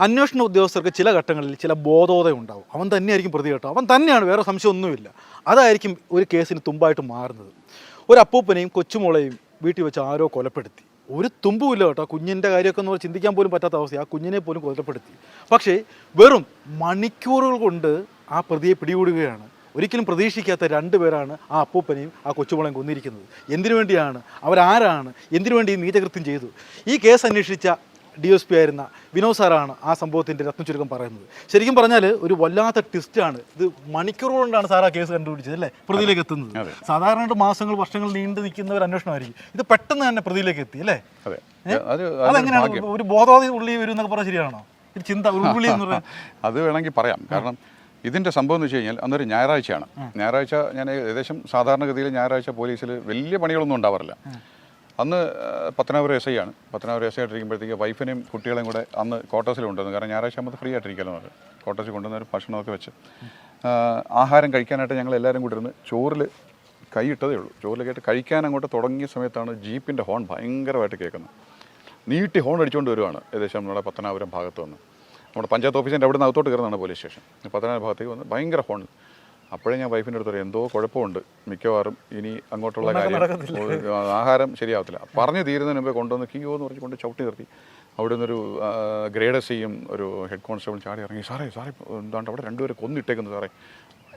അന്വേഷണ ഉദ്യോഗസ്ഥർക്ക് ചില ഘട്ടങ്ങളിൽ ചില ബോധോദയം ഉണ്ടാവും. അവൻ തന്നെയായിരിക്കും പ്രതി കേട്ടോ. അവൻ തന്നെയാണ് വേറെ സംശയമൊന്നുമില്ല. അതായിരിക്കും ഒരു കേസിന് തുമ്പായിട്ട് മാറുന്നത്. ഒരു അപ്പൂപ്പനെയും കൊച്ചുമോളെയും വീട്ടിൽ വെച്ച് ആരോ കൊലപ്പെടുത്തി. ഒരു തുമ്പുമില്ല കേട്ടോ. കുഞ്ഞിന്റെ കാര്യമൊക്കെ എന്ന് ചിന്തിക്കാൻ പോലും പറ്റാത്ത അവസ്ഥ. ആ കുഞ്ഞിനെ പോലും കൊലപ്പെടുത്തി. പക്ഷേ വെറും മണിക്കൂറുകൾ കൊണ്ട് ആ പ്രതിയെ പിടികൂടുകയാണ്. ഒരിക്കലും പ്രതീക്ഷിക്കാത്ത രണ്ട് പേരാണ് ആ അപ്പൂപ്പനെയും ആ കൊച്ചുമോളെയും കൊന്നിരിക്കുന്നത്. എന്തിനു വേണ്ടിയാണ്? അവരാരാണ്? എന്തിനു വേണ്ടി ഈ നീചകൃത്യം ചെയ്തു? ഈ കേസ് അന്വേഷിച്ച ഡി എസ് പി ആയിരുന്ന വിനോദ് സാറാണ് ആ സംഭവത്തിന്റെ രത്ന ചുരുക്കം പറയുന്നത്. ശരിക്കും പറഞ്ഞാൽ ഒരു വല്ലാത്ത ട്വിസ്റ്റാണ് ഇത് കൊണ്ടാണ് സാർ ആ കേസ് കണ്ടുപിടിച്ചത് അല്ലേ? പ്രതിയിലേക്ക് എത്തുന്നത്. സാധാരണ മാസങ്ങൾ വർഷങ്ങൾ നീണ്ടു നിൽക്കുന്ന ഒരു അന്വേഷണമായിരിക്കും ഇത് പെട്ടെന്ന് തന്നെ പ്രതിയിലേക്ക് എത്തി അല്ലേ? അതെ. അതെങ്ങനെയാണ്? ഒരു ബോധവാദി ഉള്ളി വരും എന്നൊക്കെ പറഞ്ഞാൽ ശരിയാണോ? ഒരു ചിന്ത ഉള്ളി എന്ന് പറയാം അത് വേണമെങ്കിൽ പറയാം. കാരണം ഇതിന്റെ സംഭവം എന്ന് വെച്ച് കഴിഞ്ഞാൽ അന്നൊരു ഞായറാഴ്ചയാണ്. ഞായറാഴ്ച ഞാൻ ഏകദേശം സാധാരണഗതിയിൽ ഞായറാഴ്ച പോലീസിൽ വലിയ പണികളൊന്നും ഉണ്ടാവാറില്ല. അന്ന് പത്തനാപുരം എസ് ഐ ആണ്. പത്തനാപുരം എസ് ഐ ആയിട്ടിരിക്കുമ്പോഴത്തേക്ക് വൈഫിനെയും കുട്ടികളെയും കൂടെ അന്ന് ക്വാർട്ടേഴ്സിൽ കൊണ്ടുവന്നു കാരണം ഞായറാഴ്ച ഫ്രീ ആയിട്ടിരിക്കല്ലോ നമുക്ക് ക്വാർട്ടേഴ്സിൽ കൊണ്ടുവന്ന ഒരു ഭക്ഷണമൊക്കെ വെച്ച്. ആഹാരം കഴിക്കാനായിട്ട് ഞങ്ങൾ എല്ലാവരും കൂടി ഇരുന്ന് ചോറിൽ കൈയിട്ടതേ ഉള്ളൂ. ചോറിൽ കേട്ട് കഴിക്കാൻ അങ്ങോട്ട് തുടങ്ങിയ സമയത്താണ് ജീപ്പിന്റെ ഹോൺ ഭയങ്കരമായിട്ട് കേൾക്കുന്നത്. നീട്ടി ഹോൺ അടിച്ചുകൊണ്ട് വരുവാണ് ഏകദേശം നമ്മുടെ പത്തനാപുരം ഭാഗത്ത് വന്ന്. നമ്മുടെ പഞ്ചായത്ത് ഓഫീസിന്റെ അവിടെ നിന്ന് അകത്തോട്ട് കയറുന്നതാണ് പോലീസ് സ്റ്റേഷൻ. പത്തനാപുരം ഭാഗത്തേക്ക് വന്ന് ഭയങ്കര ഹോൺ. അപ്പോഴേ ഞാൻ വൈഫിന്റെ അടുത്ത് പറയും എന്തോ കുഴപ്പമുണ്ട്. മിക്കവാറും ഇനി അങ്ങോട്ടുള്ള കാര്യം ആഹാരം ശരിയാവത്തില്ല. പറഞ്ഞു തീരുന്നതിന് മുമ്പേ കൊണ്ടുവന്ന് കിയോ എന്ന് പറഞ്ഞ് കൊണ്ട് ചവിട്ടി നിർത്തി. അവിടെ നിന്നൊരു ഗ്രേഡ് സിയും ഒരു ഹെഡ് കോൺസ്റ്റബിൾ ചാടി ഇറങ്ങി സാറേ സാറേ എന്താണ്ട് അവിടെ രണ്ടുപേരെ കൊന്നിട്ടേക്കുന്നു സാറേ?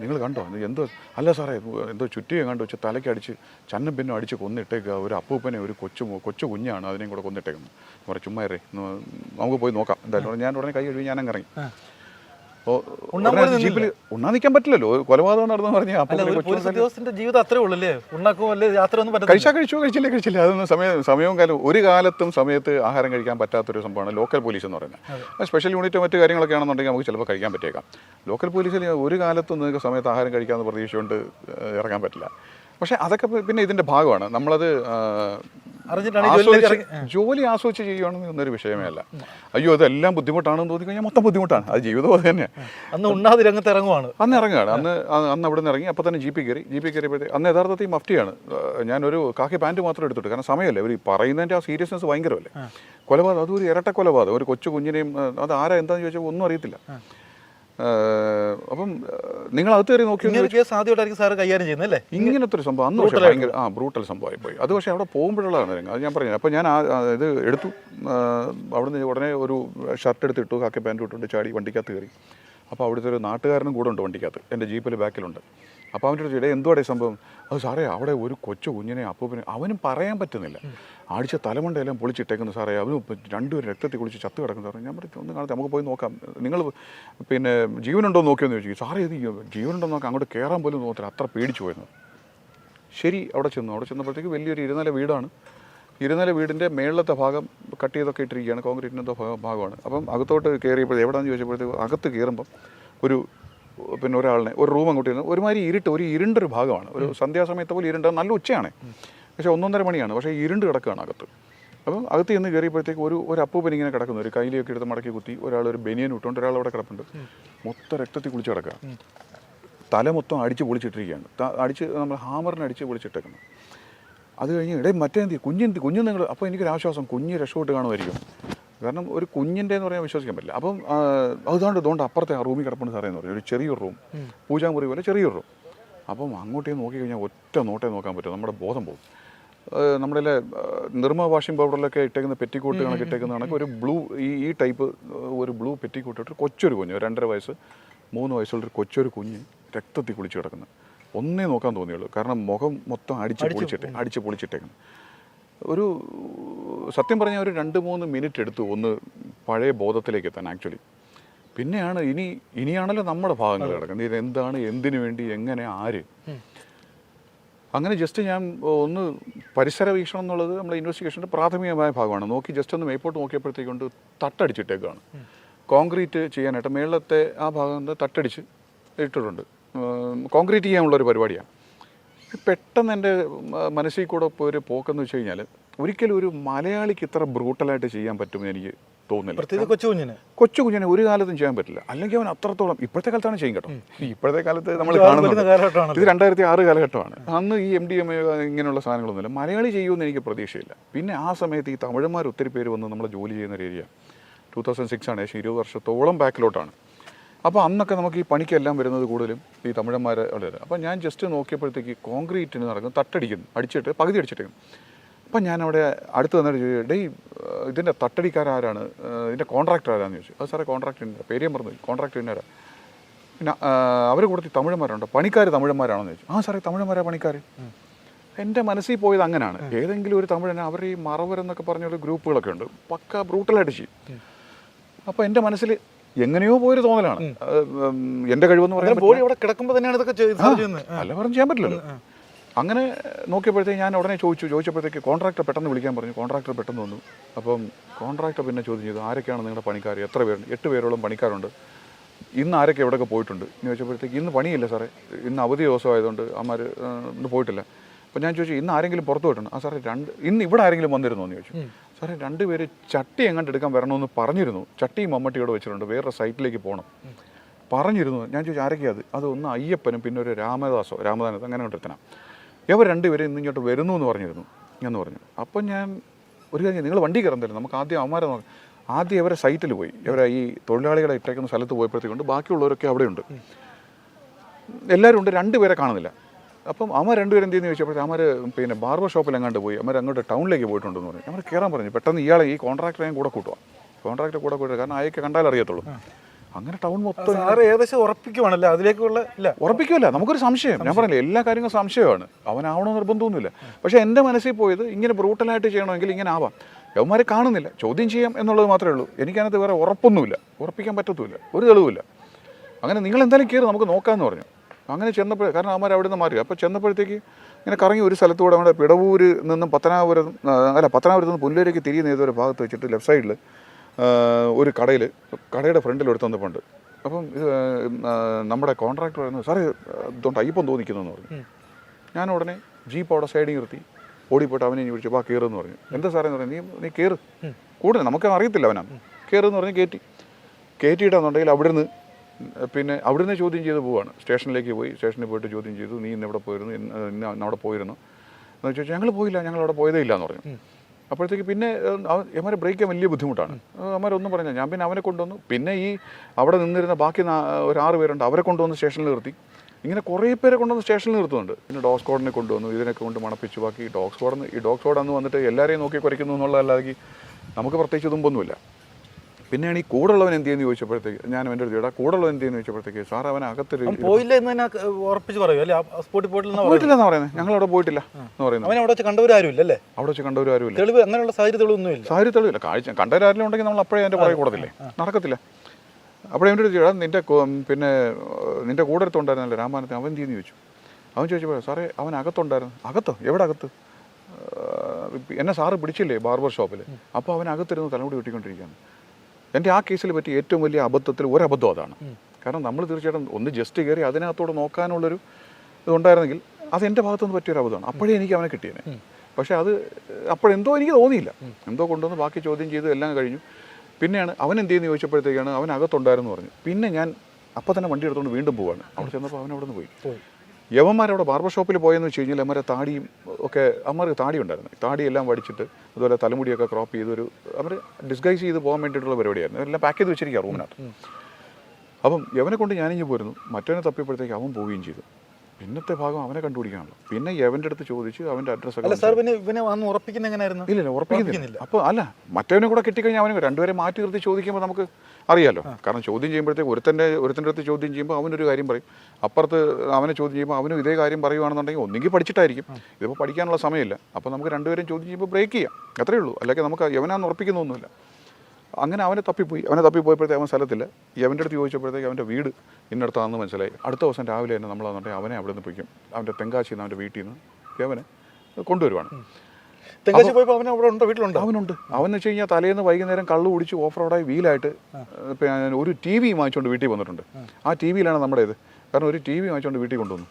നിങ്ങൾ കണ്ടോ? എന്തോ അല്ല സാറേ എന്തോ ചുറ്റിയും കണ്ടു വെച്ച് തലയ്ക്ക് അടിച്ച് ചന്നും പിന്നും അടിച്ച് കൊന്നിട്ടേക്കുക. ഒരു അപ്പൂപ്പനെ ഒരു കൊച്ചു കൊച്ചു കുഞ്ഞാണ് അതിനെയും കൂടെ കൊന്നിട്ടേക്കുന്നത്. പറയും ചുമ്മാരേ നമുക്ക് പോയി നോക്കാം. എന്തായാലും ഞാൻ ഉടനെ കൈ കഴുകി ഞാൻ അങ്ങ് ഇറങ്ങി അപ്പോൾ ഉണ്ണാൻ ഉടനെ പോലും ജീപ്പിൽ ഉണ്ണാൻ നിൽക്കാൻ പറ്റില്ലല്ലോ. കൊലപാതകം നടന്നു പറഞ്ഞാൽ ജീവിതം അത്രേ ഉള്ളൂ അല്ലേ? യാത്ര ഒന്നും പറ്റില്ല കഴിച്ചാൽ കഴിച്ചു കഴിച്ചില്ല കഴിച്ചില്ല. അതൊന്നും സമയം സമയവും കാലം ഒരു കാലത്തും സമയത്ത് ആഹാരം കഴിക്കാൻ പറ്റാത്തൊരു സംഭവമാണ് ലോക്കൽ പോലീസ് എന്ന് പറയുന്നത്. സ്പെഷ്യൽ യൂണിറ്റോ മറ്റു കാര്യങ്ങളൊക്കെ ആണെന്നുണ്ടെങ്കിൽ നമുക്ക് ചിലപ്പോൾ കഴിക്കാൻ പറ്റിയേക്കാം. ലോക്കൽ പോലീസിൽ ഒരു കാലത്തും നിങ്ങൾക്ക് സമയത്ത് ആഹാരം കഴിക്കാമെന്ന് പ്രതീക്ഷ ഇറങ്ങാൻ പറ്റില്ല. പക്ഷേ അതൊക്കെ പിന്നെ ഇതിന്റെ ഭാഗമാണ്. നമ്മളത് അറിഞ്ഞിട്ടാണ് ജോലി ആസ്വദിച്ച് ചെയ്യുകയാണെങ്കിൽ എന്നൊരു വിഷയമേ അല്ല. അയ്യോ അതെല്ലാം ബുദ്ധിമുട്ടാണെന്ന് തോന്നി കഴിഞ്ഞാൽ മൊത്തം ബുദ്ധിമുട്ടാണ്. അത് ജീവിതം അത് തന്നെ അന്ന് ഉണ്ണാതെ രംഗത്ത് ഇറങ്ങുവാണ്. അന്ന് ഇറങ്ങുകയാണ്. അന്ന് അന്ന് അവിടെ നിന്ന് ഇറങ്ങി അപ്പോൾ തന്നെ ജി പി കയറി. ജി പി കയറിയപ്പോഴത്തേക്ക് അന്ന് യഥാർത്ഥത്തിൽ മഫ്റ്റിയാണ്. ഞാനൊരു കാക്കി പാന്റ് മാത്രം എടുത്തിട്ട്. കാരണം സമയമല്ലേ? ഒരു പറയുന്നതിന്റെ ആ സീരിയസ്നെസ് ഭയങ്കരമല്ലേ? കൊലപാതകം അതൊരു ഇരട്ട കൊലപാതകം ഒരു കൊച്ചു കുഞ്ഞിനെയും അത് ആരാ എന്താണെന്ന് ചോദിച്ചാൽ ഒന്നും അറിയത്തില്ല. അപ്പം നിങ്ങൾ അകത്ത് കയറി നോക്കി ആദ്യമായിട്ടായിരിക്കും സാറ് കൈകാര്യം ചെയ്യുന്നത് അല്ലേ? ഇങ്ങനത്തെ ഒരു സംഭവം. അന്ന് പക്ഷേ ഭയങ്കര ആ ബ്രൂട്ടൽ സംഭവമായി പോയി. അത് പക്ഷേ അവിടെ പോകുമ്പോഴുള്ളതാണ്. അത് ഞാൻ പറഞ്ഞു അപ്പോൾ ഞാൻ ഇത് എടുത്തു. അവിടെ അവിടുന്ന് ഉടനെ ഒരു ഷർട്ട് എടുത്തിട്ടു കാക്കി പാന്റ് ഇട്ടുകൊണ്ട് ചാടി വണ്ടിക്കകത്ത് കയറി. അപ്പോൾ അവിടുത്തെ ഒരു നാട്ടുകാരനും കൂടെ ഉണ്ട് വണ്ടിക്കകത്ത്. എന്റെ ജീപ്പിൽ ബാക്കിലുണ്ട് അപ്പോൾ അവന്റെ അടുത്ത് എന്തുവാടേ സംഭവം? അത് സാറേ അവിടെ ഒരു കൊച്ചു കുഞ്ഞിനെ അപ്പൂപ്പിനെ അവനും പറയാൻ പറ്റുന്നില്ല. അടിച്ച തലമുണ്ടെല്ലാം പൊളിച്ചിട്ടേക്കുന്നു സാറേ. അവനും രണ്ടുപേരും രക്തത്തിൽ കുളിച്ച് ചത്ത് കിടക്കുന്നു സാറേ. ഞാൻ പറഞ്ഞു ഒന്ന് കാണട്ടെ നമുക്ക് പോയി നോക്കാം. നിങ്ങൾ പിന്നെ ജീവനുണ്ടോ നോക്കിയെന്ന് ചോദിച്ചു. സാറേ ഇത് ജീവനുണ്ടോ നോക്കാം അങ്ങോട്ട് കയറാൻ പോലും നോക്കത്തില്ല അത്ര പേടിച്ചു പോയിരുന്നു. ശരി അവിടെ ചെന്നു. അവിടെ ചെന്നപ്പോഴത്തേക്ക് വലിയൊരു ഇരുനില വീടാണ്. ഇരുനില വീടിന്റെ മേളത്തെ ഭാഗം കട്ട് ചെയ്തൊക്കെ ഇട്ടിരിക്കുകയാണ്. കോൺക്രീറ്റിന്റെ ഭാഗമാണ്. അപ്പം അകത്തോട്ട് കയറിയപ്പോൾ എവിടെയാണെന്ന് ചോദിച്ചപ്പോഴത്തേക്ക് അകത്ത് കയറുമ്പം ഒരു പിന്നെ ഒരാളിനെ ഒരു റൂം അങ്ങോട്ട് ഇരുന്ന് ഒരുമാതിരി ഇരുട്ട് ഒരു ഇരുണ്ടൊരു ഭാഗമാണ്. ഒരു സന്ധ്യാസമയത്തെ പോലെ ഇരുണ്ട നല്ല ഉച്ചയാണ്. പക്ഷേ ഒന്നൊന്നര മണിയാണ് പക്ഷേ ഇരുണ്ട് കിടക്കുകയാണ് അകത്ത്. അപ്പം അകത്ത് ചെന്ന് കയറിയപ്പോഴത്തേക്ക് ഒരു ഒരു അപ്പൂപ്പൻ ഇങ്ങനെ കിടക്കുന്നു. ഒരു കയ്യിലൊക്കെ എടുത്ത് മടക്കി കുത്തി ഒരാൾ ഒരു ബനിയൻ ഇട്ടുകൊണ്ട് ഒരാൾ അവിടെ കിടപ്പുണ്ട്. മൊത്തം രക്തത്തിൽ കുളിച്ച് കിടക്കുക. തല മൊത്തം അടിച്ച് പൊളിച്ചിട്ടിരിക്കുകയാണ്. അടിച്ച് നമ്മൾ ഹാമറിനെ അടിച്ച് പൊളിച്ചിട്ടേക്കുന്നു. അത് കഴിഞ്ഞ് ഇടയിൽ മറ്റേ എന്തി കുഞ്ഞെന്തി കുഞ്ഞു നിങ്ങൾ അപ്പോൾ എനിക്കൊരു ആശ്വാസം കുഞ്ഞ് രക്ഷപ്പെട്ട് കാണുമായിരിക്കും. കാരണം ഒരു കുഞ്ഞിന്റെ എന്ന് പറയാൻ വിശ്വസിക്കാൻ പറ്റില്ല. അപ്പം അതുകൊണ്ട് ഇതുകൊണ്ട് അപ്പുറത്തെ ആ റൂമിൽ കിടപ്പുണ്ട് സാറേ എന്ന് പറയും. ഒരു ചെറിയൊരു റൂം. പൂജാമുറി പോലെ ചെറിയൊരു റൂം. അപ്പം അങ്ങോട്ടേ നോക്കി കഴിഞ്ഞാൽ ഒറ്റ നോട്ടേ നോക്കാൻ പറ്റും. നമ്മുടെ ബോധം പോകും. നമ്മുടെ നിർമ്മ വാഷിംഗ് പൗഡറിലൊക്കെ ഇട്ടേക്കുന്ന പെറ്റിക്കോട്ട് കണക്ക് ഇട്ടേക്കുന്ന കണക്ക് ഒരു ബ്ലൂ ഈ ഈ ടൈപ്പ് ഒരു ബ്ലൂ പെറ്റിക്കോട്ട് ഇട്ട് കൊച്ചൊരു കുഞ്ഞ് ഒരു രണ്ടര വയസ്സ് മൂന്ന് വയസ്സുള്ള ഒരു കൊച്ചൊരു കുഞ്ഞ് രക്തത്തിൽ കുളിച്ച് കിടക്കുന്നത് ഒന്നേ നോക്കാൻ തോന്നിയുള്ളൂ. കാരണം മുഖം മൊത്തം അടിച്ച് പൊളിച്ചിട്ടേ അടിച്ച് പൊളിച്ചിട്ടേക്കുന്നു. ഒരു സത്യം പറഞ്ഞാൽ ഒരു രണ്ട് മൂന്ന് മിനിറ്റ് എടുത്തു ഒന്ന് പഴയ ബോധത്തിലേക്ക് എത്താൻ ആക്ച്വലി. പിന്നെയാണ് ഇനി ഇനിയാണല്ലോ നമ്മുടെ ഭാഗങ്ങൾ കിടക്കുന്നത്. ഇത് എന്താണ് എന്തിനു വേണ്ടി എങ്ങനെ ആര്? അങ്ങനെ ജസ്റ്റ് ഞാൻ ഒന്ന് പരിസര വീക്ഷണം എന്നുള്ളത് നമ്മുടെ ഇൻവെസ്റ്റിഗേഷന്റെ പ്രാഥമികമായ ഭാഗമാണ്. നോക്കി ജസ്റ്റ് ഒന്ന് മേപ്പോട്ട് നോക്കിയപ്പോഴത്തേക്കൊണ്ട് തട്ടടിച്ചിട്ടേക്കാണ്. കോൺക്രീറ്റ് ചെയ്യാനായിട്ട് മേളത്തെ ആ ഭാഗം തട്ടടിച്ച് ഇട്ടിട്ടുണ്ട്. കോൺക്രീറ്റ് ചെയ്യാനുള്ള ഒരു പരിപാടിയാണ്. പെട്ടെന്ന് എന്റെ മനസ്സിൽ കൂടെ പോയ ഒരു പോക്കെന്ന് വെച്ച് കഴിഞ്ഞാൽ ഒരിക്കലും ഒരു മലയാളിക്ക് ഇത്ര ബ്രൂട്ടലായിട്ട് ചെയ്യാൻ പറ്റുമെന്ന് എനിക്ക് തോന്നുന്നില്ല. കൊച്ചുകുഞ്ഞിന് കൊച്ചു കുഞ്ഞിന് കൊച്ചു കുഞ്ഞിനെ ഒരു കാലത്തും ചെയ്യാൻ പറ്റില്ല. അല്ലെങ്കിൽ അവൻ അത്രത്തോളം ഇപ്പോഴത്തെ കാലത്താണ് ചെയ്യും കേട്ടോ. ഇപ്പോഴത്തെ കാലത്ത് നമ്മൾ കാണുന്നത് ഇത് രണ്ടായിരത്തി ആറ് കാലഘട്ടമാണ്. അന്ന് ഈ എം ഡി എം എ ഇങ്ങനെയുള്ള സാധനങ്ങളൊന്നുമില്ല. മലയാളി ചെയ്യുമെന്ന് എനിക്ക് പ്രതീക്ഷയില്ല. പിന്നെ ആ സമയത്ത് ഈ തമിഴന്മാർ ഒത്തിരി പേര് വന്ന് നമ്മൾ ജോലി ചെയ്യുന്ന ഒരു ഏരിയ ടൂ തൗസൻഡ് സിക്സ് ആണ്. ഏകദേശം ഇരുപത് വർഷത്തോളം ബാക്കിലോട്ടാണ്. അപ്പോൾ അന്നൊക്കെ നമുക്ക് ഈ പണിക്കെല്ലാം വരുന്നത് കൂടുതലും ഈ തമിഴന്മാരെ അവിടെ അപ്പോൾ ഞാൻ ജസ്റ്റ് നോക്കിയപ്പോഴത്തേക്ക് കോൺക്രീറ്റിന് നടക്കുന്നു തട്ടടിക്കുന്നു. അടിച്ചിട്ട് പകുതി അടിച്ചിട്ടേക്കും അപ്പം ഞാൻ അവിടെ അടുത്ത് വന്നിട്ട് ചോദിച്ചു ഡേ ഇതിന്റെ തട്ടടിക്കാരാരാണ്? ആരാണ് ഇതിന്റെ കോൺട്രാക്ടർ ആരാന്ന് ചോദിച്ചു. അത് സാറേ കോൺട്രാക്ടറിന്റെ പേര് ഞാൻ പറഞ്ഞു കോൺട്രാക്ടർ ഇന്നാരാ. പിന്നെ അവർ കൂടുതൽ തമിഴന്മാരുണ്ട്? പണിക്കാർ തമിഴന്മാരാണെന്ന് ചോദിച്ചു. ആ സാറേ തമിഴന്മാരാ പണിക്കാർ എന്റെ മനസ്സിൽ പോയത് അങ്ങനെയാണ് ഏതെങ്കിലും ഒരു തമിഴന് അവർ ഈ മറവരെന്നൊക്കെ പറഞ്ഞൊരു ഗ്രൂപ്പുകളൊക്കെ ഉണ്ട്. പക്ക ബ്രൂട്ടലായിട്ട് ചെയ്യും. അപ്പോൾ എന്റെ മനസ്സിൽ എങ്ങനെയോ പോയൊരു തോന്നലാണ്. എന്റെ കഴിവെന്ന് പറയുന്നത് ബോഡി അവിടെ കിടക്കുമ്പോൾ തന്നെയാണ് ഇതൊക്കെ അല്ല പറഞ്ഞ് ചെയ്യാൻ പറ്റില്ലല്ലോ. അങ്ങനെ നോക്കിയപ്പോഴത്തേക്ക് ഞാൻ ഉടനെ ചോദിച്ചു ചോദിച്ചപ്പോഴത്തേക്ക് കോൺട്രാക്ടർ പെട്ടെന്ന് വിളിക്കാൻ പറഞ്ഞു. കോൺട്രാക്ടർ പെട്ടെന്ന് വന്നു. അപ്പം കോൺട്രാക്ടർ പിന്നെ ചോദിച്ചു ചെയ്തു ആരൊക്കെയാണ് നിങ്ങളുടെ പണിക്കാർ എത്ര പേരുണ്ട്? എട്ട് പേരോളം പണിക്കാരുണ്ട്. ഇന്ന് ആരൊക്കെ എവിടെയൊക്കെ പോയിട്ടുണ്ട്? എന്ന് ചോദിച്ചപ്പോഴത്തേക്ക് ഇന്ന് പണിയില്ല സാറേ. ഇന്ന് അവധി ദിവസമായതുകൊണ്ട് അമ്മമാർ ഇന്ന് പോയിട്ടില്ല. അപ്പോൾ ഞാൻ ചോദിച്ചു ഇന്ന് ആരെങ്കിലും പുറത്തു പോയിട്ടുണ്ട്? ആ സാറേ രണ്ട് ഇന്ന് ഇവിടെ ആരെങ്കിലും വന്നിരുന്നോ? എന്ന് ചോദിച്ചു. സാറേ രണ്ട് രണ്ടുപേര് ചട്ടി എങ്ങാണ്ട് എടുക്കാൻ വരണമെന്ന് പറഞ്ഞിരുന്നു. ചട്ടിയും മമ്മട്ടിയോട് വെച്ചിട്ടുണ്ട്. വേറെ സൈറ്റിലേക്ക് പോകണം പറഞ്ഞിരുന്നു. ഞാൻ ചോദിച്ചു ആരൊക്കെയാണ് അത്? അത് ഒന്ന് അയ്യപ്പനും പിന്നെ ഒരു രാമദാസോ രാമദാനോ അങ്ങനെ കൊണ്ടിരുത്തണം. ഇവർ രണ്ടുപേരും ഇന്ന് ഇങ്ങോട്ട് വരുന്നു എന്ന് പറഞ്ഞിരുന്നു. എന്ന് പറഞ്ഞു. അപ്പം ഞാൻ ഒരു കാര്യം നിങ്ങൾ വണ്ടി കയറാൻ തരും നമുക്ക് ആദ്യം അവന്മാരെ നോക്കാം. ആദ്യം ഇവരെ സൈറ്റിൽ പോയി. ഇവരെ ഈ തൊഴിലാളികളെ ഇട്ടേക്കുന്ന സ്ഥലത്ത് പോയപ്പോഴത്തേക്കുണ്ട് ബാക്കിയുള്ളവരൊക്കെ അവിടെയുണ്ട് എല്ലാവരും ഉണ്ട്. രണ്ടുപേരെ കാണുന്നില്ല. അപ്പം അമ്മ രണ്ടുപേരും എന്ത് ചെയ്യുന്ന ചോദിച്ചപ്പോൾ അമ്മ പിന്നെ ബാർബർ ഷോപ്പിൽ അങ്ങോട്ട് പോയി. അമ്മ അങ്ങോട്ട് ടൗണിലേക്ക് പോയിട്ടുണ്ടെന്ന് പറഞ്ഞു. നമ്മൾ കയറാൻ പറഞ്ഞു. പെട്ടെന്ന് ഇയാളെ ഈ കോൺട്രാക്ടറെ കൂടെ കൂട്ടുക. കോൺട്രാക്ടറെ കൂടെ കൂട്ടുക. കാരണം അയക്ക് കണ്ടാൽ അറിയത്തുള്ളൂ. അങ്ങനെ ടൗൺ മൊത്തം സാറ് ഏകദേശം ഉറപ്പിക്കുവാണല്ലേ? അതിലേക്കുള്ള ഇല്ല. ഉറപ്പിക്കുമല്ല നമുക്കൊരു സംശയം. ഞാൻ പറഞ്ഞില്ല എല്ലാ കാര്യങ്ങളും സംശയമാണ്. അവനാവണോ നിർബന്ധമൊന്നുമില്ല. പക്ഷേ എന്റെ മനസ്സിൽ പോയത് ഇങ്ങനെ ബ്രൂട്ടലായിട്ട് ചെയ്യണമെങ്കിൽ ഇങ്ങനെ ആവാം. യവന്മാരെ കാണുന്നില്ല. ചോദ്യം ചെയ്യാം എന്നുള്ളത് മാത്രമേ ഉള്ളൂ. എനിക്കതിനകത്ത് വേറെ ഉറപ്പൊന്നുമില്ല. ഉറപ്പിക്കാൻ പറ്റത്തുമില്ല. ഒരു തെളിവില്ല അങ്ങനെ നിങ്ങൾ എന്തായാലും കയറി നമുക്ക് നോക്കാമെന്ന് പറഞ്ഞു. അങ്ങനെ ചെന്നപ്പോൾ കാരണം അവന്മാർ അവിടെ നിന്ന് മാറി. അപ്പോൾ ചെന്നപ്പോഴത്തേക്ക് ഇങ്ങനെ കറങ്ങി ഒരു സ്ഥലത്തൂടെ നമ്മുടെ പിടവൂര് നിന്നും പത്തനാപുരം അല്ല പത്തനാപുരത്ത് നിന്ന് പുല്ലൂരേക്ക് തിരിയുന്ന ഏതൊരു ഭാഗത്ത് വെച്ചിട്ട് ലെഫ്റ്റ് സൈഡിൽ ഒരു കടയിൽ കടയുടെ ഫ്രണ്ടിൽ എടുത്ത് വന്നപ്പോണ്ട്. അപ്പം ഇത് നമ്മുടെ കോൺട്രാക്ടർ പറയുന്നത് സാറേ ഇതുകൊണ്ട് അയ്യപ്പം തോന്നിക്കുന്നു പറഞ്ഞു. ഞാൻ ഉടനെ ജീപ്പ് അവിടെ സൈഡിൽ നിർത്തി. ഓടിപ്പോയിട്ട് അവനെ വിളിച്ചു വാ കയറെന്ന് പറഞ്ഞു. എന്താ സാറേ? എന്ന് പറഞ്ഞു നീ നീ കയറ് കൂടുതൽ നമുക്ക് അറിയത്തില്ല അവനാണ് കയറെന്ന് പറഞ്ഞ് കയറ്റി കയറ്റിയിട്ടാണെന്നുണ്ടെങ്കിൽ അവിടുന്ന് പിന്നെ അവിടുന്ന് ചോദ്യം ചെയ്ത് പോവാണ്. സ്റ്റേഷനിലേക്ക് പോയി സ്റ്റേഷനിൽ പോയിട്ട് ചോദ്യം ചെയ്തു നീ ഇന്ന് എവിടെ പോയിരുന്നു? ഇന്ന് അവിടെ പോയിരുന്നു? എന്ന് ചോദിച്ചാൽ ഞങ്ങൾ പോയില്ല ഞങ്ങൾ അവിടെ പോയതേ ഇല്ല എന്ന് പറഞ്ഞു അപ്പോഴത്തേക്ക് പിന്നെ എമാരെ ബ്രേക്ക് ചെയ്യാൻ വലിയ ബുദ്ധിമുട്ടാണ്. എമാരെ ഒന്നും പറഞ്ഞാൽ ഞാൻ പിന്നെ അവനെ കൊണ്ടുവന്നു. പിന്നെ ഈ അവിടെ നിന്നിരുന്ന ബാക്കി ഒരു ആറ് പേരുണ്ട്. അവരെ കൊണ്ടുവന്ന് സ്റ്റേഷനിൽ നിർത്തി. ഇങ്ങനെ കുറേ പേരെ കൊണ്ടുവന്ന് സ്റ്റേഷനിൽ നിർത്തുന്നുണ്ട്. പിന്നെ ഡോഗ് സ്ക്വാഡിനെ കൊണ്ടുവന്നു. ഇതിനൊക്കെ കൊണ്ട് മണപ്പിച്ചു. ബാക്കി ഡോഗ് സ്ക്വാഡ് ഈ ഡോഗ് സ്ക്വാഡ് അന്ന് വന്നിട്ട് എല്ലാവരെയും നോക്കി കുറയ്ക്കുന്നു എന്നുള്ളതല്ലാതെ നമുക്ക് പ്രത്യേകിച്ച് തുമ്പൊന്നുമില്ല പിന്നെയാണ് ഈ കൂടുള്ളവൻ എന്ത് ചെയ്യുന്നു ചോദിച്ചപ്പോഴത്തേക്ക് ഞാൻ എന്റെ അടുത്ത് ഇടാ കൂടുള്ളവൻ എന്ത് ചെയ്യുന്നു ചോദിച്ചപ്പോഴത്തേക്ക്? സാർ അവൻ അകത്തൊരു പോയില്ല എന്ന് തന്നെ ഉറപ്പിച്ച് പറയൂ അല്ലേ? സ്പോട്ടിൽ പറയുന്നത്. ഞങ്ങൾ അവിടെ പോയിട്ടില്ല എന്ന് പറയുന്നത്. അവൻ അവിടെ വെച്ച് കണ്ടവരാരും ഇല്ലല്ലേ അവിടെ വെച്ച് തെളിവ് അങ്ങനെയുള്ള സാഹചര്യ സാഹചര്യ തെളിവില്ല കാഴ്ച കണ്ടവരാരും ഉണ്ടെങ്കിൽ നമ്മൾ അപ്പോഴേ എന്റെ പുറകെ കൂടത്തില്ലേ? നടക്കത്തില്ല. അപ്പോഴേ എന്റെ അടുത്ത് ചേട്ടാ നിന്റെ പിന്നെ നിന്റെ കൂടെ അടുത്തുണ്ടായിരുന്നല്ലോ രാമായണത്തിന് അവൻ എന്ത് ചെയ്യുന്നു? ചോദിച്ചു. അവൻ ചോദിച്ചപ്പോഴേ സാറേ അവൻ അകത്തുണ്ടായിരുന്നു. അകത്തോ? എവിടെ അകത്ത്? എന്നെ സാറ് പിടിച്ചില്ലേ ബാർബർ ഷോപ്പിൽ അപ്പോൾ അവൻ അകത്തിരുന്ന് തലമുടി വെട്ടിക്കൊണ്ടിരിക്കുകയാണ്. എന്റെ ആ കേസിൽ പറ്റിയ ഏറ്റവും വലിയ അബദ്ധത്തിൽ ഒരു അബദ്ധം അതാണ് കാരണം നമ്മൾ തീർച്ചയായിട്ടും ഒന്ന് ജസ്റ്റ് കയറി അതിനകത്തോടെ നോക്കാനുള്ളൊരു ഇതുണ്ടായിരുന്നെങ്കിൽ അത് എന്റെ ഭാഗത്തുനിന്ന് പറ്റിയൊരു അബദ്ധമാണ് അപ്പോഴേ എനിക്ക് അവനെ കിട്ടിയേനെ പക്ഷേ അത് അപ്പോഴെന്തോ എനിക്ക് തോന്നിയില്ല. എന്തോ കൊണ്ടുവന്ന് ബാക്കി ചോദ്യം ചെയ്ത് എല്ലാം കഴിഞ്ഞു. പിന്നെയാണ് അവൻ എന്ത് ചെയ്യുന്നു ചോദിച്ചപ്പോഴത്തേക്കാണ് അവൻ അകത്തുണ്ടായിരുന്നു പറഞ്ഞു. പിന്നെ ഞാൻ അപ്പം തന്നെ വണ്ടി എടുത്തുകൊണ്ട് വീണ്ടും പോവാണ്. അവിടെ ചെന്നപ്പോൾ അവൻ അവിടെ നിന്ന് പോയി. യവന്മാരവിടെ ബാർബർ ഷോപ്പിൽ പോയെന്ന് വെച്ച് കഴിഞ്ഞാൽ അമ്മരെ താടിയും ഒക്കെ അമ്മമാർക്ക് താടി ഉണ്ടായിരുന്നു താടിയെല്ലാം വടിച്ചിട്ട് അതുപോലെ തലമുടിയൊക്കെ ക്രോപ്പ് ചെയ്തൊരു അവർ ഡിസ്ഗൈസ് ചെയ്ത് പോകാൻ വേണ്ടിയിട്ടുള്ള പരിപാടിയായിരുന്നു. എല്ലാം പാക്ക് ചെയ്ത് വെച്ചിരിക്കുക റൂമിനകത്ത് അപ്പം യവനെ കൊണ്ട് ഞാനിങ്ങ് പോരുന്നു. മറ്റവനെ തപ്പിയപ്പോഴത്തേക്ക് അവൻ പോവുകയും ചെയ്തു. പിന്നത്തെ ഭാഗം അവനെ കണ്ടുപിടിക്കാണല്ലോ പിന്നെ എവന്റെ അടുത്ത് ചോദിച്ച് അവന്റെ അഡ്രസ് അല്ല സാർ പിന്നെ ഇവനെ വന്ന് ഉറപ്പിക്കുന്ന എങ്ങനെയായിരുന്നു? ഇല്ല ഉറപ്പിക്കുന്നില്ല. അപ്പോൾ അല്ല മറ്റവനെ കൂടെ കിട്ടിക്കഴിഞ്ഞാൽ അവന് രണ്ടുപേരെ മാറ്റി നിർത്തി ചോദിക്കുമ്പോൾ നമുക്ക് അറിയാലോ. കാരണം ചോദ്യം ചെയ്യുമ്പോഴത്തേക്ക് ഒരുത്തന്റെ ഒരുത്തന്റെ അടുത്ത് ചോദ്യം ചെയ്യുമ്പോൾ അവനൊരു കാര്യം പറയും. അപ്പുറത്ത് അവനെ ചോദ്യം ചെയ്യുമ്പോൾ അവനും ഇതേ കാര്യം പറയുവാണെന്നുണ്ടെങ്കിൽ ഒന്നുകിൽ പഠിച്ചിട്ടായിരിക്കും. ഇതിപ്പോൾ പഠിക്കാനുള്ള സമയമില്ല. അപ്പോൾ നമുക്ക് രണ്ടുപേരും ചോദ്യം ചെയ്യുമ്പോൾ ബ്രേക്ക് ചെയ്യാം. അത്രേ ഉള്ളൂ. അല്ലെങ്കിൽ നമുക്ക് യവനാന്ന് ഉറപ്പിക്കുന്നൊന്നുമില്ല. അങ്ങനെ അവനെ തപ്പിപ്പോയി. അവനെ തപ്പിപ്പോയപ്പോഴത്തേക്ക് അവൻ സ്ഥലത്തില്ല. യവന്റെ അടുത്ത് ചോദിച്ചപ്പോഴത്തേക്ക് അവന്റെ വീട് ഇന്നടത്താണെന്ന് മനസ്സിലായി. അടുത്ത ദിവസം രാവിലെ തന്നെ നമ്മളെന്നുണ്ടെങ്കിൽ അവനെ അവിടെ നിന്ന് പൊയ്ക്കും. അവന്റെ തെങ്കാശിയിൽ നിന്ന് അവന്റെ വീട്ടിൽ നിന്ന് യവനെ കൊണ്ടുവരുവാണ്. തെങ്കാശി പോയപ്പോൾ അവൻ അവിടെ ഉണ്ടോ? വീട്ടിലുണ്ട്? അവനുണ്ട്. അവൻ വെച്ച് കഴിഞ്ഞാൽ തലേന്ന് വൈകുന്നേരം കള്ളു കുടിച്ച് ഓഫ് റോഡായി വീലായിട്ട് ഒരു ടി വി വാങ്ങിച്ചുകൊണ്ട് വീട്ടിൽ വന്നിട്ടുണ്ട്. ആ. ടി വിയിലാണ് നമ്മുടെ ഇത് കാരണം ഒരു ടി വി വാങ്ങിച്ചുകൊണ്ട് വീട്ടിൽ കൊണ്ടുവന്നു.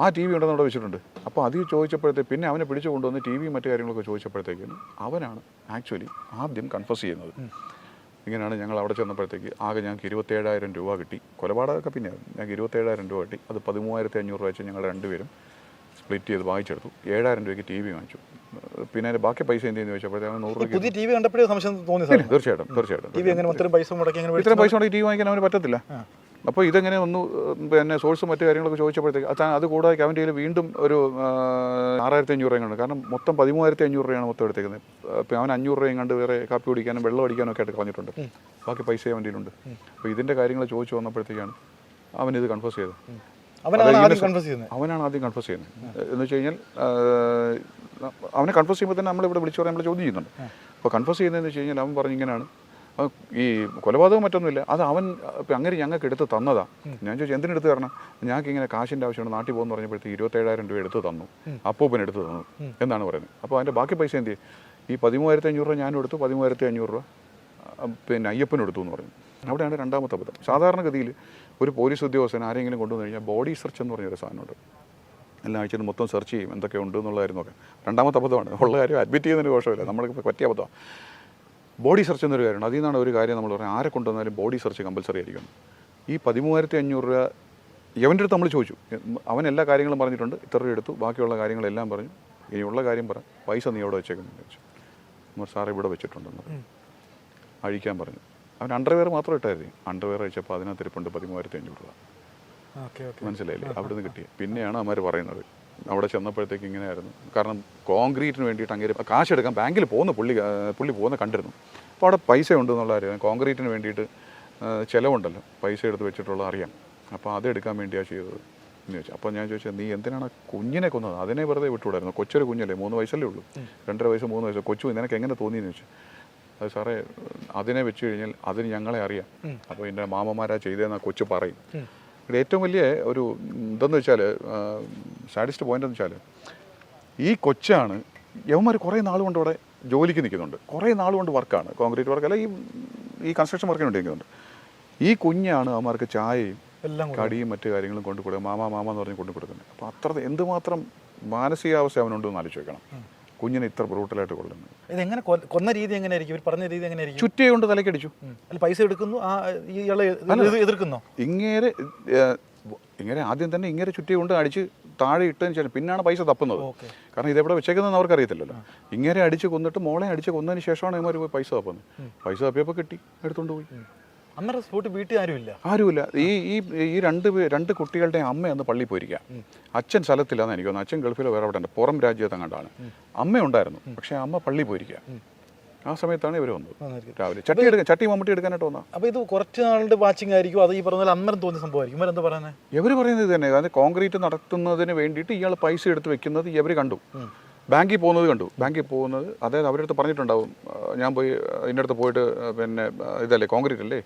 ആ ടി വി ഉണ്ടെന്ന് അവിടെ വെച്ചിട്ടുണ്ട്. അപ്പോൾ അത് ചോദിച്ചപ്പോഴത്തേക്ക് പിന്നെ അവനെ പിടിച്ചു കൊണ്ടുവന്ന് ടി വി മറ്റു കാര്യങ്ങളൊക്കെ ചോദിച്ചപ്പോഴത്തേക്കും അവനാണ് ആക്ച്വലി ആദ്യം കൺഫസ് ചെയ്യുന്നത്. ഇങ്ങനെയാണ് ഞങ്ങൾ അവിടെ ചെന്നപ്പോഴത്തേക്ക് ആകെ ഞങ്ങൾക്ക് ഇരുപത്തേഴായിരം രൂപ കിട്ടി. കൊലപാതകമൊക്കെ പിന്നെ ഞങ്ങൾക്ക് ഇരുപത്തേഴായിരം രൂപ കിട്ടി. അത് പതിമൂവായിരത്തി അഞ്ഞൂറ് രൂപ വെച്ച് ഞങ്ങൾ രണ്ടുപേരും സ്പ്ലിറ്റ് ചെയ്ത് വാങ്ങിച്ചെടുത്തു. ഏഴായിരം രൂപയ്ക്ക് ടി വി വാങ്ങിച്ചു. പിന്നെ അതിന്റെ ബാക്കി പൈസ എന്ത് ചെയ്യുന്നു ചോദിച്ചപ്പോഴത്തേക്ക് നൂറ് രൂപ പുതിയ ടി വി കണ്ടപ്പോഴേ സംശയം തോന്നി തീർച്ചയായിട്ടും തീർച്ചയായിട്ടും ഇത്രയും പൈസ മുടക്കി ടി വി വാങ്ങിക്കാൻ അവന് പറ്റത്തില്ല. അപ്പോൾ ഇതെങ്ങനെ ഒന്ന് പിന്നെ സോഴ്സും മറ്റു കാര്യങ്ങളൊക്കെ ചോദിച്ചപ്പോഴത്തേക്ക് അത് അത് കൂടാതെ അവന്റെ കയ്യിൽ വീണ്ടും ഒരു ആറായിരത്തി അഞ്ഞൂറ് രൂപ കണ്ട് കാരണം മൊത്തം പതിമൂവായിരത്തി അഞ്ഞൂറ് രൂപയാണ് മൊത്തം എടുത്തേക്കുന്നത്. അപ്പോൾ അവൻ അഞ്ഞൂറ് രൂപയും കണ്ട് വേറെ കാപ്പി കുടിക്കാനും വെള്ളം അടിക്കാനും ഒക്കെ ആയിട്ട് കളഞ്ഞിട്ടുണ്ട്. ബാക്കി പൈസ അവന്റെ കയ്യിലുണ്ട്. അപ്പോൾ ഇതിന്റെ കാര്യങ്ങൾ ചോദിച്ചു വന്നപ്പോഴത്തേക്കാണ് അവൻ ഇത് കൺഫേസ് ചെയ്തത്. അവനാണ് ആദ്യം കൺഫ്യൂസ് ചെയ്യുന്നത്? അവനാണ് ആദ്യം കൺഫേസ് ചെയ്യുന്നത്. എന്ന് വെച്ച് കഴിഞ്ഞാൽ അവനെ കൺഫേസ് ചെയ്യുമ്പോൾ തന്നെ നമ്മളിവിടെ വിളിച്ചു പറയാൻ നമ്മൾ ചോദ്യം ചെയ്യുന്നുണ്ട്. അപ്പോൾ കൺഫേസ് ചെയ്യുന്നതെന്ന് വെച്ച് കഴിഞ്ഞാൽ അവൻ പറഞ്ഞു ഇങ്ങനെയാണ്. ആ, ഈ കൊലപാതകം മറ്റൊന്നുമില്ല. അത് അവൻ ഇപ്പം അങ്ങനെ ഞങ്ങൾക്ക് എടുത്ത് തന്നതാ. ഞാൻ ചോദിച്ചു എന്തിനെടുത്ത് തരണം? ഞങ്ങൾക്ക് ഇങ്ങനെ കാശിന്റെ ആവശ്യമാണ് നാട്ടിൽ പോകുന്ന പറഞ്ഞപ്പോഴത്തേക്ക് ഇരുപത്തേഴായിരം രൂപ എടുത്ത് തന്നു. അപ്പൂപ്പൻ എടുത്ത് തന്നു എന്നാണ് പറയുന്നത്. അപ്പോൾ അതിന്റെ ബാക്കി പൈസ എന്ത് ചെയ്യും? ഈ പതിമൂവായിരത്തി അഞ്ഞൂറ് രൂപ ഞാനും എടുത്തു പതിമൂവായിരത്തി അഞ്ഞൂറ് രൂപ പിന്നെ അയ്യപ്പനും എടുത്തു എന്ന് പറഞ്ഞു അവിടെയാണ് രണ്ടാമത്തെ അബദ്ധം. സാധാരണഗതിയിൽ ഒരു പോലീസ് ഉദ്യോഗസ്ഥൻ ആരെങ്കിലും കൊണ്ടുവന്നു കഴിഞ്ഞാൽ ബോഡി സെർച്ച് എന്ന് പറഞ്ഞൊരു സാധനമുണ്ട്. എല്ലാ ആഴ്ചയിലും മൊത്തം സെർച്ച് ചെയ്യും എന്തൊക്കെ ഉണ്ട് എന്നുള്ളതായിരുന്നു നോക്കാം രണ്ടാമത്തെ അബദ്ധമാണ്. ഉള്ള കാര്യം അഡ്മിറ്റ് ചെയ്യുന്നതിന് ദോഷമില്ല. നമ്മൾക്ക് പറ്റിയ അബദ്ധമാണ്. ബോഡി സെർച്ച് എന്നൊരു കാര്യമാണ് അതിൽ നിന്നാണ് ഒരു കാര്യം നമ്മൾ പറയുന്നത് ആരെ കൊണ്ടുവന്നാലും ബോഡി സെർച്ച് കമ്പൽസറി ആയിരിക്കും. ഈ പതിമൂവായിരത്തി അഞ്ഞൂറ് രൂപ യവന്റെ അടുത്ത് നമ്മൾ ചോദിച്ചു. അവൻ എല്ലാ കാര്യങ്ങളും പറഞ്ഞിട്ടുണ്ട്. ഇത്ര രൂപ എടുത്തു. ബാക്കിയുള്ള കാര്യങ്ങളെല്ലാം പറഞ്ഞു. ഇനിയുള്ള കാര്യം പറ. പൈസ നീ എവിടെ വെച്ചേക്കുന്നു ചോദിച്ചു. നമ്മൾ സാർ ഇവിടെ വെച്ചിട്ടുണ്ടെന്ന്. അഴിക്കാൻ പറഞ്ഞു. അവൻ അണ്ടർവെയർ മാത്രം ഇട്ടായിരുന്നു. അണ്ടർവെയർ അഴിച്ചപ്പോൾ അതിനകത്ത് ഇരിപ്പുണ്ട് പതിമൂവായിരത്തി അഞ്ഞൂറ് രൂപ മനസ്സിലായില്ലേ? അവിടുന്ന് കിട്ടി. പിന്നെയാണ് അമ്മമാർ പറയുന്നത്. അവിടെ ചെന്നപ്പോഴത്തേക്ക് ഇങ്ങനെയായിരുന്നു. കാരണം കോൺക്രീറ്റിന് വേണ്ടിയിട്ട് അങ്ങനെ കാശെടുക്കാൻ ബാങ്കിൽ പോകുന്ന പുള്ളി പുള്ളി പോകുന്ന കണ്ടിരുന്നു. അപ്പോൾ അവിടെ പൈസ ഉണ്ട് എന്നുള്ള അറിയാം കോൺക്രീറ്റിന് വേണ്ടിയിട്ട് ചിലവുണ്ടല്ലോ. പൈസ എടുത്ത് വെച്ചിട്ടുള്ളത് അറിയാം. അപ്പോൾ അതെടുക്കാൻ വേണ്ടിയാണ് ചെയ്തത് എന്ന് ചോദിച്ചു. അപ്പോൾ ഞാൻ ചോദിച്ചത് നീ എന്തിനാണ് കുഞ്ഞിനെ കൊന്നത്? അതിനെ വെറുതെ വിട്ടുവിടായിരുന്നു കൊച്ചൊരു കുഞ്ഞല്ലേ? മൂന്ന് വയസ്സല്ലേ ഉള്ളൂ. രണ്ടര വയസ്സ് മൂന്ന് വയസ്സ്. കൊച്ചു നിനക്ക് എങ്ങനെ തോന്നിയെന്ന് ചോദിച്ചു. അത് സാറേ അതിനെ വെച്ച് കഴിഞ്ഞാൽ അതിന് ഞങ്ങളെ അറിയാം. അപ്പോൾ എന്റെ മാമന്മാരാ ചെയ്തതെന്ന് ആ കൊച്ചു പറയും. ഇവിടെ ഏറ്റവും വലിയ ഒരു ഇതെന്ന് വെച്ചാൽ സാഡിസ്റ്റ് പോയിന്റ് എന്ന് വെച്ചാൽ ഈ കൊച്ചാണ് യവന്മാർ കുറേ നാൾ കൊണ്ട് അവിടെ ജോലിക്ക് നിൽക്കുന്നുണ്ട്. കുറേ നാൾ കൊണ്ട് വർക്കാണ്. കോൺക്രീറ്റ് വർക്ക് അല്ല ഈ ഈ കൺസ്ട്രക്ഷൻ വർക്കിന് വേണ്ടി നിൽക്കുന്നുണ്ട്. ഈ കുഞ്ഞാണ് അവന്മാർക്ക് ചായയും എല്ലാം കൂടെ. കടിയും മറ്റു കാര്യങ്ങളും കൊണ്ടു കൊടുക്കുക. മാമ മാമ എന്ന് പറഞ്ഞ് കൊണ്ടു കൊടുക്കുന്നത് അപ്പോൾ അത്ര എന്തുമാത്രം മാനസികാവസ്ഥ അവനുണ്ടെന്ന് ആലോചിച്ച് വെക്കണം കുഞ്ഞിനെ ഇത്ര ബ്രൂട്ടലായിട്ട് കൊല്ലുന്നത്. ഇതെങ്ങനെ കൊന്ന രീതി എങ്ങനെയായിരിക്കും? ഇവർ പറഞ്ഞ രീതി എങ്ങനെയായിരിക്കും? ചുറ്റിയെ കൊണ്ട് തലക്കടിച്ചു. അല്ല പൈസ എടുക്കുന്നു ആ ഇയാളെ എതിർക്കുന്നു? ഇങ്ങേരെ ഇങ്ങനെ ആദ്യം തന്നെ ഇങ്ങനെ ചുറ്റി കൊണ്ട് അടിച്ച് താഴെ ഇട്ടതിന് ശേഷം പിന്നാണ് പൈസ തപ്പുന്നത്. കാരണം ഇതെവിടെ വെച്ചേക്കുന്നതെന്ന് അവർക്ക് അറിയത്തില്ലല്ലോ ഇങ്ങനെ അടിച്ച് കൊന്നിട്ട് മോളെ അടിച്ച് കൊന്നതിന് ശേഷമാണ് ഇവന്മാർ പോയി പൈസ തപ്പുന്നത്. പൈസ തപ്പിയപ്പോൾ കിട്ടി എടുത്തുകൊണ്ട് പോയി. അന്നേരം സ്പോട്ട് വീട്ടിൽ ആരുമില്ല. ആരുമില്ല ഈ ഈ ഈ രണ്ട് രണ്ട് കുട്ടികളുടെ അമ്മ അന്ന് പള്ളിയിൽ പോയിരിക്കുക അച്ഛൻ സ്ഥലത്തില്ലാന്ന് എനിക്ക് തോന്നുന്നു. അച്ഛൻ ഗൾഫിലോ വേറെ അവിടെ ഉണ്ട് പുറം രാജ്യത്ത് അങ്ങാണ്ടാണ്. അമ്മ ഉണ്ടായിരുന്നു. പക്ഷേ അമ്മ പള്ളി പോയിരിക്കുക ആ സമയത്താണ് ഇവർ വന്നത്. രാവിലെ. ചട്ടി എടുക്കാൻ ചട്ടി മമ്മൂട്ടി എടുക്കാനായിട്ട് വന്ന അപ്പൊ ഇത് കുറച്ച് നാളുടെ വാച്ചിങ് ആയിരിക്കും. അത് ഈ പറഞ്ഞ അന്നേരം തോന്നിയ സംഭവമായിരിക്കും. ഇവരെന്താ പറയുന്നത് ഇവർ പറയുന്നത് ഇത് തന്നെ. അതായത് കോൺക്രീറ്റ് നടത്തുന്നതിന് വേണ്ടിയിട്ട് ഇയാൾ പൈസ എടുത്ത് വെക്കുന്നത് ഇവർ കണ്ടു. ബാങ്കിൽ പോകുന്നത് കണ്ടു. ബാങ്കിൽ പോകുന്നത് അതായത് അവരുടെ അടുത്ത് പറഞ്ഞിട്ടുണ്ടാവും ഞാൻ പോയി ഇന്നടുത്ത് ഇതിന്റെ അടുത്ത് പോയിട്ട് പിന്നെ ഇതല്ലേ കോൺക്രീറ്റ് അല്ലേ?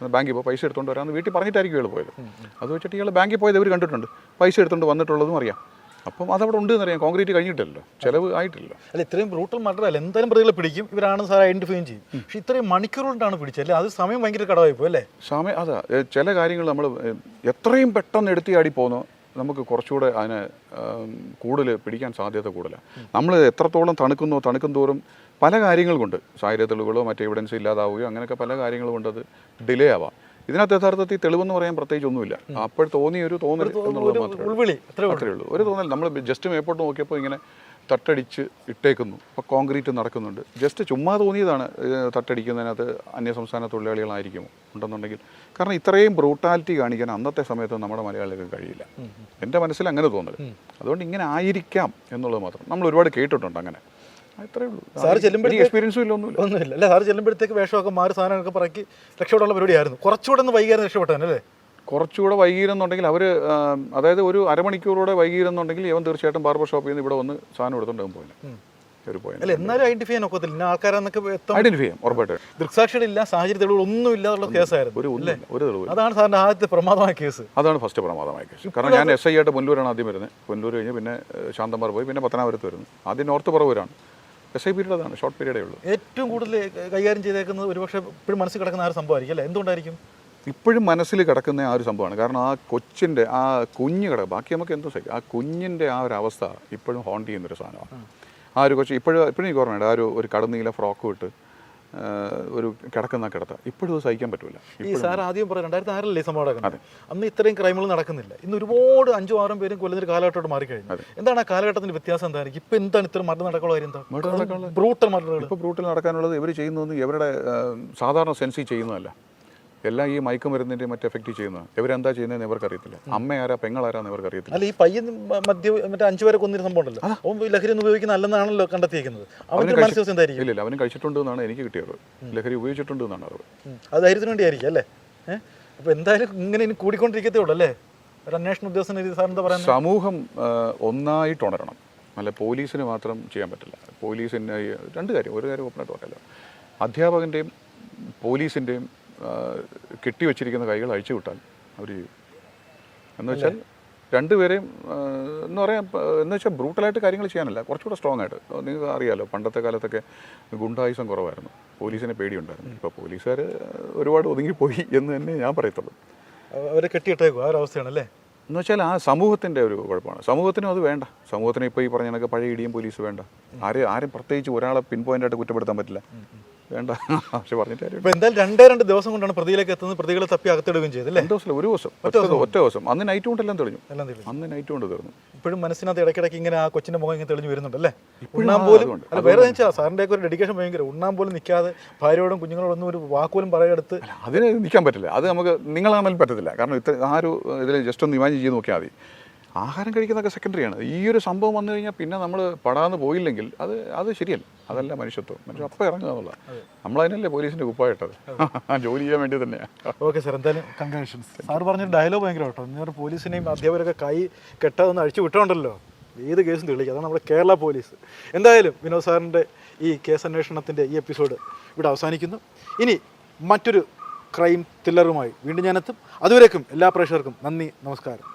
ബാങ്കിൽ പോയി പൈസ എടുത്തുകൊണ്ട് വരാമെന്ന് വീട്ടിൽ പറഞ്ഞിട്ടായിരിക്കും ഇയാൾ പോയത്. അത് വെച്ചിട്ട് ഇയാൾ ബാങ്കിൽ പോയത് ഇവർ കണ്ടിട്ടുണ്ട്. പൈസ എടുത്തുകൊണ്ട് വന്നിട്ടുള്ളതും അറിയാം. അപ്പം അതവിടെ ഉണ്ട് എന്നറിയാം. കോൺക്രീറ്റ് കഴിഞ്ഞിട്ടല്ലോ ചിലവ് ആയിട്ടില്ല. അല്ല ഇത്രയും ബ്രൂട്ടൽ മർഡർ അല്ല എന്തായാലും പ്രതികളെ പിടിക്കും. ഇവരാണ് സാർ ഐഡന്റിഫൈയും ചെയ്യും. പക്ഷേ ഇത്രയും മണിക്കൂർ പിടിച്ചല്ലേ അത് സമയം ഭയങ്കര കടവായി പോയി അല്ലേ? സമയം അതാ ചില കാര്യങ്ങൾ നമ്മൾ എത്രയും പെട്ടെന്ന് എടുത്തിയാടി പോകുന്നു നമുക്ക് കുറച്ചുകൂടെ അതിനെ കൂടുതൽ പിടിക്കാൻ സാധ്യത കൂടുതലാണ് നമ്മൾ എത്രത്തോളം തണുക്കുന്നോ തണുക്കും തോറും പല കാര്യങ്ങൾ കൊണ്ട് ശാരീരിക തെളിവുകളോ മറ്റേ എവിഡൻസ് ഇല്ലാതാവുകയോ അങ്ങനെയൊക്കെ പല കാര്യങ്ങൾ കൊണ്ട് അത് ഡിലേ ആവാം. ഇതിനകത്ത് യഥാർത്ഥത്തിൽ തെളിവെന്ന് പറയാൻ പ്രത്യേകിച്ച് ഒന്നുമില്ല. അപ്പോൾ തോന്നിയ ഒരു തോന്നൽ എന്നുള്ളത് മാത്രമേ അത്രേ ഉള്ളൂ. ഒരു തോന്നൽ. നമ്മൾ ജസ്റ്റ് മേപ്പോട്ട് നോക്കിയപ്പോൾ ഇങ്ങനെ തട്ടടിച്ച് ഇട്ടേക്കുന്നു. അപ്പോൾ കോൺക്രീറ്റ് നടക്കുന്നുണ്ട്. ജസ്റ്റ് ചുമ്മാ തോന്നിയതാണ് തട്ടടിക്കുന്നതിനകത്ത് അന്യസംസ്ഥാന തൊഴിലാളികളായിരിക്കുമോ ഉണ്ടെന്നുണ്ടെങ്കിൽ. കാരണം ഇത്രയും ബ്രൂട്ടാലിറ്റി കാണിക്കാൻ അന്നത്തെ സമയത്ത് നമ്മുടെ മലയാളികൾക്ക് കഴിയില്ല. എന്റെ മനസ്സിൽ അങ്ങനെ തോന്നൽ. അതുകൊണ്ട് ഇങ്ങനെ ആയിരിക്കാം എന്നുള്ളത് മാത്രം. നമ്മൾ ഒരുപാട് കേട്ടിട്ടുണ്ട് അങ്ങനെ. അത്രേ ഉള്ളൂ. സാർ ചെല്ലുമ്പോഴത്തേക്ക് എക്സ്പീരിയൻസും ഇല്ല ഒന്നുമില്ല. ഒന്നുമില്ല. അല്ലേ? സാർ ചെല്ലുമ്പോഴത്തേക്ക് വേഷമൊക്കെ മാറി സാധനമൊക്കെ പറക്കി രക്ഷപ്പെടാനുള്ള പരിപാടിയായിരുന്നു. കുറച്ചുകൂടെ ഒന്ന് വൈകിയായിരുന്നു രക്ഷപ്പെട്ടു അല്ലേ? കുറച്ചുകൂടെ വൈകിയിരുന്നുണ്ടെങ്കിൽ അവർ അതായത് ഒരു അരമണിക്കൂറോടെ വൈകിയിരുന്നുണ്ടെങ്കിൽ ഇവൻ തീർച്ചയായിട്ടും ബാർബർ ഷോപ്പിൽ നിന്ന് ഇവിടെ വന്ന് സാധനം എടുത്തുണ്ടാകും പോയില്ല. ഒരു പോയിന്റ് അല്ല എന്നാലും ഐഡന്റിഫൈ ചെയ്യാൻ ഒക്കത്തില്ല. ഇന്ന ആൾക്കാരെന്നൊക്കെ ഐഡന്റിഫൈ ചെയ്യാം ഉറപ്പായിട്ട്. ദൃക്സാക്ഷികളില്ല സാഹചര്യ തെളിവുകൾ ഒന്നും ഇല്ലാതുള്ള കേസായിരുന്നു ഒരു ഒരു തെളിവ് അതാണ് സാറിന്റെ ആദ്യത്തെ പ്രമാദമായ കേസ്. അതാണ് ഫസ്റ്റ് പ്രമാദമായ കേസ്. കാരണം ഞാൻ എസ് ഐ ആയിട്ട് പുല്ലൂരാണ് ആദ്യം വരുന്നത്. പുല്ലൂർ കഴിഞ്ഞ് പിന്നെ ശാന്തമാർ പോയി പിന്നെ പത്തനാപുരത്ത് വരുന്നു. ആദ്യം നോർത്ത് പറവൂരാണ്. എസ് ഐ പീരീഡ് അതാണ് ഷോർട്ട് പീരീഡേ ഉള്ളൂ. ഏറ്റവും കൂടുതൽ കൈകാര്യം ചെയ്തേക്കുന്നത് ഒരുപക്ഷെ ഇപ്പോഴും മനസ്സിൽ കിടക്കുന്ന ആ ഒരു സംഭവമായിരിക്കും അല്ലേ? എന്തുകൊണ്ടായിരിക്കും? ഇപ്പോഴും മനസ്സിൽ കിടക്കുന്ന ആ ഒരു സംഭവമാണ്. കാരണം ആ കൊച്ചിന്റെ ആ കുഞ്ഞ് കിടക്കുക ബാക്കി നമുക്ക് എന്തോ സഹിക്കും. ആ കുഞ്ഞിന്റെ ആ ഒരു അവസ്ഥ ഇപ്പോഴും ഹോണ്ട് ചെയ്യുന്നൊരു സാധനമാണ്. ആ ഒരു കൊച്ചു ഇപ്പോഴും ഇപ്പോഴും എനിക്ക് ഓർമ്മയുണ്ട്. ആ ഒരു ഒരു കടന്നീല ഫ്രോക്ക് ഇട്ട് ഒരു കിടക്കുന്ന കിടത്ത. ഇപ്പോഴും സഹിക്കാൻ പറ്റില്ല ഈ സാർ ആദ്യം പറയാം രണ്ടായിരത്തി ആറിലല്ലേ സംഭവം നടക്കുന്നത്? അന്ന് ഇത്രയും ക്രൈമുകൾ നടക്കുന്നില്ല. ഇന്ന് ഒരുപാട് അഞ്ചും ആറും പേരും കൊല്ലുന്ന ഒരു കാലഘട്ടത്തോട് മാറിക്കഴിഞ്ഞു. എന്താണ് ആ കാലഘട്ടത്തിന്റെ വ്യത്യാസം എന്താണ്? ഇപ്പൊ എന്താണ് ഇത്ര മരണം നടക്കാനുള്ള കാര്യം എന്താ ബ്രൂട്ടൽ മരണങ്ങൾ. ഇപ്പോൾ ബ്രൂട്ടൽ നടക്കാനുള്ളത് ഇവർ ചെയ്യുന്നതൊന്നും ഇവരുടെ സാധാരണ സെൻസിൽ ചെയ്യുന്നതല്ല. എല്ലാം ഈ മയക്കുമരുന്നിന്റെ മറ്റു എഫക്റ്റ് ചെയ്യുന്നതാണ് ഇവരെന്താ ചെയ്യുന്നതെന്ന് ഇവർക്ക് അറിയത്തില്ല. അമ്മ ആരാ പെങ്ങളാരാന്ന് ഇവർക്ക് അറിയത്തില്ല. അല്ല ഈ പയ്യൻ മദ്യ മറ്റേ അഞ്ചു പേരെ കൊന്നിരുന്ന സംഭവമുണ്ടല്ലോ ലഹരി ഒന്നും ഉപയോഗിക്കുന്ന അല്ലെന്നാണല്ലോ കണ്ടെത്തിയിരിക്കുന്നത് മനസ്സിൽ എന്തായിരിക്കും? ഇല്ല അവനും കഴിച്ചിട്ടുണ്ട് എന്നാണ് എനിക്ക് കിട്ടിയത്. ലഹരി ഉപയോഗിച്ചിട്ടുണ്ട് എന്നാണ് അറിവ് അത് ധൈര്യത്തിന് വേണ്ടിയായിരിക്കും അല്ലേ? ഏഹ് അപ്പൊ എന്തായാലും ഇങ്ങനെ ഇനി കൂടിക്കൊണ്ടിരിക്കത്തേ ഉള്ളൂ അല്ലേ? ഒരു അന്വേഷണ ഉദ്യോഗസ്ഥൻ സാർ എന്താ പറയുന്നത്? സമൂഹം ഒന്നായിട്ട് ഉണരണം. അല്ല പോലീസിന് മാത്രം ചെയ്യാൻ പറ്റില്ല. പോലീസിന് രണ്ട് കാര്യം ഒരു കാര്യം ഓപ്പണായിട്ട് പറയല്ലോ അധ്യാപകന്റെയും പോലീസിന്റെയും കെട്ടിവെച്ചിരിക്കുന്ന കൈകൾ അഴിച്ചു വിട്ടാൽ അവർ ചെയ്യും. എന്ന് വെച്ചാൽ രണ്ടുപേരെയും എന്ന് പറയാം എന്ന് വെച്ചാൽ ബ്രൂട്ടലായിട്ട് കാര്യങ്ങൾ ചെയ്യാനല്ല കുറച്ചുകൂടെ സ്ട്രോങ് ആയിട്ട്. നിങ്ങൾക്ക് അറിയാലോ പണ്ടത്തെ കാലത്തൊക്കെ ഗുണ്ടായുസം കുറവായിരുന്നു. പോലീസിനെ പേടിയുണ്ടായിരുന്നു. ഇപ്പോൾ പോലീസുകാർ ഒരുപാട് ഒതുങ്ങിപ്പോയി എന്ന് തന്നെ ഞാൻ പറയത്തുള്ളൂ. അവരെ കെട്ടിയിട്ടേക്കും? ആ ഒരു അവസ്ഥയാണ് അല്ലേ എന്ന് വെച്ചാൽ ആ സമൂഹത്തിന്റെ ഒരു കുഴപ്പമാണ്. സമൂഹത്തിനും അത് വേണ്ട. സമൂഹത്തിന് ഇപ്പോൾ ഈ പറഞ്ഞ കണക്ക് പഴയ ഇടിയും പോലീസ് വേണ്ട. ആരും ആരും പ്രത്യേകിച്ച് ഒരാളെ പിൻ പോയിന്റായിട്ട് കുറ്റപ്പെടുത്താൻ പറ്റില്ല. വേണ്ട. പക്ഷെ പറഞ്ഞിട്ട് കാര്യം ഇപ്പൊ എന്തായാലും രണ്ടേ രണ്ട് ദിവസം കൊണ്ടാണ് പ്രതിയിലേക്ക് എത്തുന്നത്. പ്രതികളെ തപ്പി അകത്തിടുകയും ചെയ്ത് അല്ലേ? രണ്ട് ദിവസമല്ല ഒരു ദിവസം. ഒറ്റ ദിവസം ഒറ്റ ദിവസം. അന്ന് നൈറ്റ് കൊണ്ടെല്ലാം തെളിഞ്ഞു. എല്ലാം തെളിഞ്ഞു. അന്ന് നൈറ്റ് കൊണ്ട് തീർന്നു ഇപ്പോഴും മനസ്സിനകത്ത് ഇടയ്ക്കിടയ്ക്ക് ഇങ്ങനെ ആ കൊച്ചിന്റെ മുഖം ഇങ്ങനെ തെളിഞ്ഞു വരുന്നുണ്ട് അല്ലേ? ഉണ്ണാൻ പോലും അല്ല വേറെ വെച്ചാൽ സാറിന്റെ ഒക്കെ ഒരു ഡെഡിക്കേഷൻ ഭയങ്കര. ഉണ്ണാൻ പോലും നിൽക്കാതെ ഭാര്യയോടും കുഞ്ഞുങ്ങളോടൊന്നും ഒരു വാക്കുപോലും പറയെടുത്ത് അതിന് നിൽക്കാൻ പറ്റില്ല. അത് നമുക്ക് നിങ്ങളാണെങ്കിൽ പറ്റത്തില്ല. കാരണം ഇത്ര ആ ഒരു ഇതിൽ ജസ്റ്റ് ഒന്ന് ഇമാജിൻ ചെയ്ത് നോക്കിയാൽ മതി. ആഹാരം കഴിക്കുന്നതൊക്കെ സെക്കൻഡറിയാണ് ഈ ഒരു സംഭവം വന്നു കഴിഞ്ഞാൽ പിന്നെ നമ്മൾ പടാന്ന് പോയില്ലെങ്കിൽ അത് അത് ശരിയല്ല. അതല്ല മനുഷ്യത്വം. മനുഷ്യൻ അപ്പം ഇറങ്ങുക എന്നുള്ള നമ്മളതിനല്ലേ പോലീസിന്റെ കുപ്പായിട്ടത്? ജോലി ചെയ്യാൻ വേണ്ടി തന്നെയാണ് ഓക്കെ സാർ എന്തായാലും കൺഗ്രാഷൻസ് സാർ പറഞ്ഞൊരു ഡയലോഗ് ഭയങ്കര കേട്ടോ ഞാൻ പോലീസിനെയും അധ്യാപകരൊക്കെ കൈ കെട്ടാതൊന്ന് അഴിച്ചു വിട്ടോണ്ടല്ലോ. ഏത് കേസും തെളിയിക്കുക അതാണ് നമ്മുടെ കേരള പോലീസ്. എന്തായാലും വിനോദ് സാറിന്റെ ഈ കേസ് അന്വേഷണത്തിന്റെ ഈ എപ്പിസോഡ് ഇവിടെ അവസാനിക്കുന്നു. ഇനി മറ്റൊരു ക്രൈം ത്രില്ലറുമായി വീണ്ടും ഞാനെത്തും. അതുവരേക്കും എല്ലാ പ്രേക്ഷകർക്കും നന്ദി നമസ്കാരം.